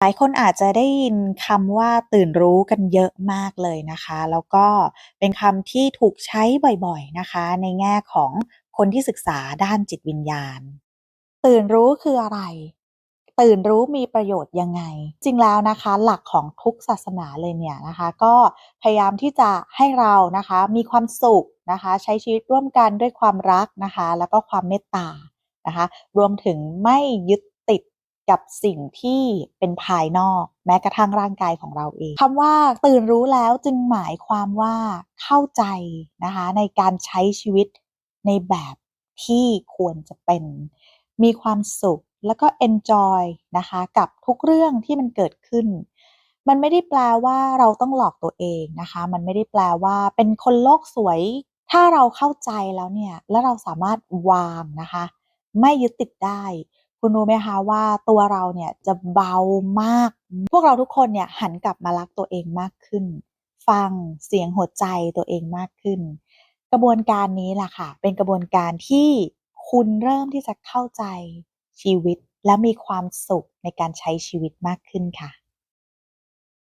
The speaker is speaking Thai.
หลายคนอาจจะได้ยินคำว่าตื่นรู้กันเยอะมากเลยนะคะ แล้วก็เป็นคำที่ถูกใช้บ่อยๆนะคะ ในแง่ของคนที่ศึกษาด้านจิตวิญญาณ ตื่นรู้คืออะไร ตื่นรู้มีประโยชน์ยังไง จริงแล้วนะคะ หลักของทุกศาสนาเลยเนี่ยนะคะ ก็พยายามที่จะให้เรานะคะมีความสุขนะคะ ใช้ชีวิตร่วมกันด้วยความรักนะคะ แล้วก็ความเมตตานะคะ รวมถึงไม่ยึด กับสิ่งที่เป็นภายนอกแม้กระทั่งร่างกายของเราเองคำว่าตื่นรู้แล้วจึงหมายความว่าเข้าใจนะคะในการใช้ชีวิตในแบบที่ควรจะเป็น มีความสุขแล้วก็ enjoy นะคะกับทุกเรื่องที่มันเกิดขึ้น มันไม่ได้แปลว่าเราต้องหลอกตัวเองนะคะ มันไม่ได้แปลว่าเป็นคนโลกสวย ถ้าเราเข้าใจแล้วเนี่ย แล้วเราสามารถวางนะคะ ไม่ยึดติดได้ คุณรู้ไหมคะว่าตัวเราเนี่ยจะเบามาก พวกเราทุกคนเนี่ยหันกลับมารักตัวเองมากขึ้น ฟังเสียงหัวใจตัวเองมากขึ้น กระบวนการนี้แหละค่ะ เป็นกระบวนการที่คุณเริ่มที่จะเข้าใจชีวิตและมีความสุขในการใช้ชีวิตมากขึ้นค่ะ